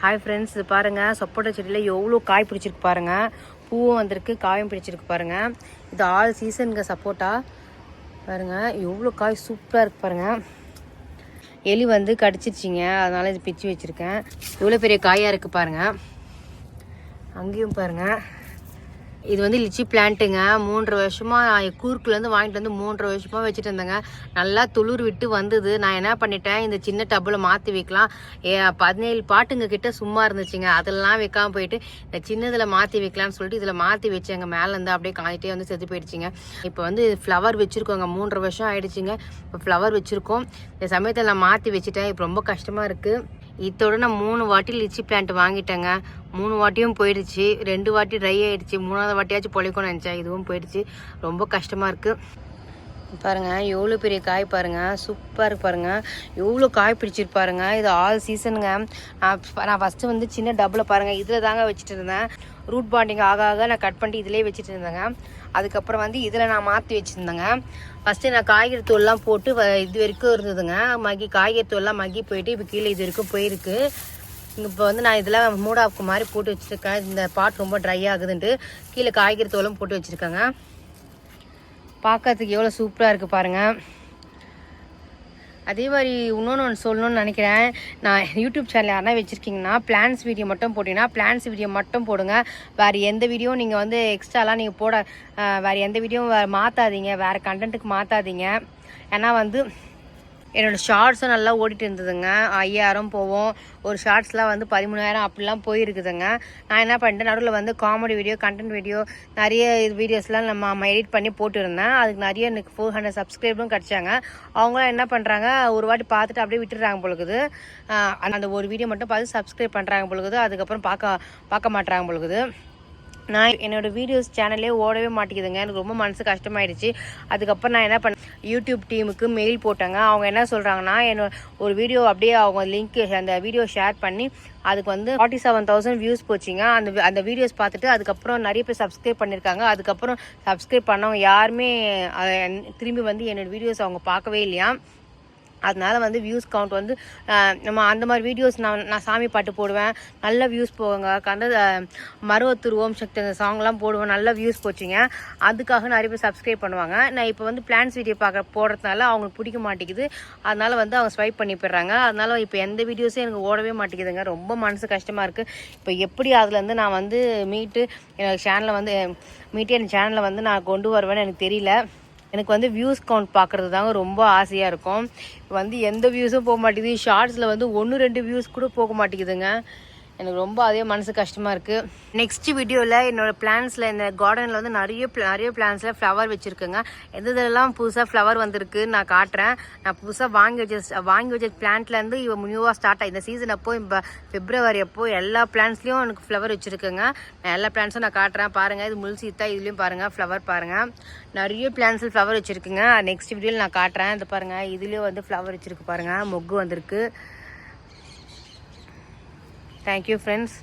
Hi friends இது பாருங்கள் சப்போட்டா செடியில் எவ்வளோ காய் பிடிச்சிருக்கு பாருங்கள் பூவும் வந்திருக்கு காயும் பிடிச்சிருக்கு பாருங்கள் இது ஆல் சீசனுங்க சப்போட்டா. பாருங்கள் எவ்வளோ காய் சூப்பராக இருக்குது பாருங்கள் எலி வந்து கடிச்சிருச்சிங்க. அதனால் இது பிச்சு வச்சுருக்கேன். எவ்வளோ பெரிய காயாக இருக்குது பாருங்கள் அங்கேயும் பாருங்கள் இது வந்து லிச்சி பிளான்ட்டுங்க. மூன்றரை வருஷமாக கூர்க்குலேருந்து வாங்கிட்டு வந்து மூன்றரை வருஷமாக வச்சுட்டு இருந்தேங்க. நல்லா துளிர் விட்டு வந்தது. நான் என்ன பண்ணிட்டேன்? இந்த சின்ன டப்பில் மாற்றி வைக்கலாம். ஏ பதினேழு பாட்டுங்க கிட்ட சும்மா இருந்துச்சுங்க. அதெல்லாம் வைக்காமல் போயிட்டு இந்த சின்னதில் மாற்றி வைக்கலாம்னு சொல்லிட்டு இதில் மாற்றி வச்சேங்க. மேலேருந்து அப்படியே காஞ்சிட்டே வந்து செத்து போயிடுச்சுங்க. இப்போ வந்து ஃப்ளவர் வச்சுருக்கோங்க. மூன்றரை வருஷம் ஆயிடுச்சுங்க. இப்போ ஃப்ளவர் வச்சுருக்கோம். இந்த சமயத்தில் நான் மாற்றி வச்சுட்டேன். இப்போ ரொம்ப கஷ்டமாக இருக்குது இதோட நான் மூணு வாட்டி லிச்சி பிளான்ட் வாங்கிட்டேங்க. மூணு வாட்டியும் போயிடுச்சு. ரெண்டு வாட்டி ட்ரை ஆயிடுச்சு. மூணாவது வாட்டியாச்சும் பொழைக்கும்னு நினச்சேன். இதுவும் போயிடுச்சு. ரொம்ப கஷ்டமாக இருக்குது பாருங்க எவ்வளோ பெரிய காய் பாருங்க சூப்பராக இருக்கு பாருங்க. எவ்வளோ காய் பிடிச்சிருப்பாருங்க இது ஆல் சீசனுங்க நான் நான் ஃபஸ்ட்டு வந்து சின்ன டப்பில் பாருங்க. இதில் தாங்க வச்சுட்டு இருந்தேன். ரூட் பாண்டிங் ஆக ஆக நான் கட் பண்ணிட்டு இதிலே வச்சுட்டு இருந்தேங்க. அதுக்கப்புறம் வந்து இதில் நான் மாற்றி வச்சுருந்தேங்க. ஃபஸ்ட்டு நான் காய்கறி தூள்லாம் போட்டு வ- இது வரைக்கும் இருந்ததுங்க. மக்கி காய்கறி தூள்லாம் மக்கி போயிட்டு இப்போ கீழே இது வரைக்கும் போயிருக்கு. இப்போ வந்து நான் இதில் மூடாக்கு மாதிரி போட்டு வச்சுருக்கேன். இந்த பாட் ரொம்ப ட்ரை ஆகுதுன்ட்டு கீழே காய்கறி தோலும் போட்டு வச்சுருக்கேங்க. பார்க்கறதுக்கு எவ்வளோ சூப்பராக இருக்குது பாருங்கள் அதே மாதிரி இன்னொன்று ஒன்று சொல்லணும்னு நினைக்கிறேன். நான் யூடியூப் சேனல் யாருனா வச்சுருக்கீங்கன்னா பிளான்ஸ் வீடியோ மட்டும் போட்டிங்கன்னா பிளான்ஸ் வீடியோ மட்டும் போடுங்க. வேறு எந்த வீடியோ நீங்கள் வந்து எக்ஸ்ட்ராலாம் நீங்கள் போட வேறு எந்த வீடியோவும் மாற்றாதீங்க வேறு கண்டென்ட்டுக்கு மாற்றாதீங்க ஏன்னா வந்து என்னோடய ஷார்ட்ஸும் நல்லா ஓடிட்டு இருந்ததுங்க. ஐயாயிரம் போவோம். ஒரு ஷார்ட்ஸ்லாம் வந்து பதிமூணாயிரம் அப்படிலாம் போயிருக்குதுங்க. நான் என்ன பண்ணிட்டேன் நடுவில் வந்து காமெடி வீடியோ கண்டென்ட் வீடியோ நிறைய வீடியோஸ்லாம் நம்ம எடிட் பண்ணி போட்டுருந்தேன். அதுக்கு நிறைய எனக்கு ஃபோர் ஹண்ட்ரட் சப்ஸ்கிரைபரும் கிடச்சாங்க. அவங்களாம் என்ன பண்ணுறாங்க ஒரு வாட்டி பார்த்துட்டு அப்படியே விட்டுடுறாங்க பொழுது அந்த ஒரு வீடியோ மட்டும் பார்த்து சப்ஸ்கிரைப் பண்ணுறாங்க பொழுது அதுக்கப்புறம் பார்க்க பார்க்க மாட்றாங்க பொழுது நான் என்னோடய வீடியோஸ் சேனலே ஓடவே மாட்டேங்குதுங்க. எனக்கு ரொம்ப மனசு கஷ்டமாயிடுச்சு. அதுக்கப்புறம் நான் என்ன பண்ணேன் யூடியூப் டீமுக்கு மெயில் போட்டேங்க. அவங்க என்ன சொல்கிறாங்கன்னா என்னோட ஒரு வீடியோ அப்படியே அவங்க லிங்க் அந்த வீடியோ ஷேர் பண்ணி அதுக்கு வந்து ஃபார்ட்டி செவன் தௌசண்ட் வியூஸ் போச்சுங்க. அந்த அந்த வீடியோஸ் பார்த்துட்டு அதுக்கப்புறம் நிறைய பேர் சப்ஸ்கிரைப் பண்ணியிருக்காங்க. அதுக்கப்புறம் சப்ஸ்கிரைப் பண்ணவங்க யாருமே திரும்பி வந்து என்னோடய வீடியோஸ் அவங்க பார்க்கவே இல்லையா? அதனால வந்து வியூஸ் கவுண்ட் வந்து நம்ம அந்த மாதிரி வீடியோஸ் நான் நான் சாமி பாட்டு போடுவேன். நல்ல வியூஸ் போவாங்க கந்த மருவத்தூர் ஓம் சக்தி அந்த சாங்லாம் போடுவேன். நல்ல வியூஸ் போச்சுங்க. அதுக்காக நிறைய பேர் சப்ஸ்கிரைப் பண்ணுவாங்க. நான் இப்போ வந்து பிளான்ஸ் வீடியோ பார்க்க போடுறதுனால அவங்களுக்கு பிடிக்க மாட்டேங்குது. அதனால வந்து அவங்க ஸ்வைப் பண்ணி போயிடுறாங்க. அதனால இப்போ எந்த வீடியோஸும் எனக்கு ஓடவே மாட்டேங்குதுங்க. ரொம்ப மனசு கஷ்டமாக இருக்குது இப்போ எப்படி அதுலேருந்து நான் வந்து மீட்டு என்னோட சேனலை வந்து மீட்டு என் சேனலை வந்து நான் கொண்டு வருவேன்னு எனக்கு தெரியல. எனக்கு வந்து வியூஸ் கவுண்ட் பார்க்குறது தாங்க ரொம்ப ஆசையாக இருக்கும். இப்போ வந்து எந்த வியூஸும் போக மாட்டேங்குது. ஷார்ட்ஸில் வந்து ஒன்று ரெண்டு வியூஸ் கூட போக மாட்டேங்குதுங்க. எனக்கு ரொம்ப அதே மனசு கஷ்டமாக இருக்குது நெக்ஸ்ட் வீடியோவில் என்னோட பிளான்ஸில் இந்த கார்டனில் வந்து நிறைய நிறைய பிளான்ஸில் ஃப்ளவர் வச்சுருக்குங்க. எந்த எதெல்லாம் புதுசாக ஃப்ளவர் வந்திருக்கு நான் காட்டுறேன். நான் புதுசாக வாங்கி வச்ச வாங்கி வச்ச பிளான்ட்லேருந்து இவன் நியூவாக ஸ்டார்ட் ஆகி இந்த சீசன் அப்போ இப்போ ஃபிப்ரவரி அப்போ எல்லா பிளான்ஸ்லேயும் எனக்கு ஃப்ளவர் வச்சுருக்குங்க. நான் எல்லா பிளான்ஸும் நான் காட்டுறேன். பாருங்கள் இது முள் சீத்தா இதுலேயும் பாருங்கள் ஃப்ளவர் பாருங்கள் நிறைய பிளான்ஸில் ஃப்ளவர் வச்சுருக்குங்க. நெக்ஸ்ட் வீடியோவில் நான் காட்டுறேன். இது பாருங்கள் இதுலேயும் வந்து ஃப்ளவர் வச்சுருக்கு பாருங்கள் மொக்கு வந்திருக்கு. Thank you friends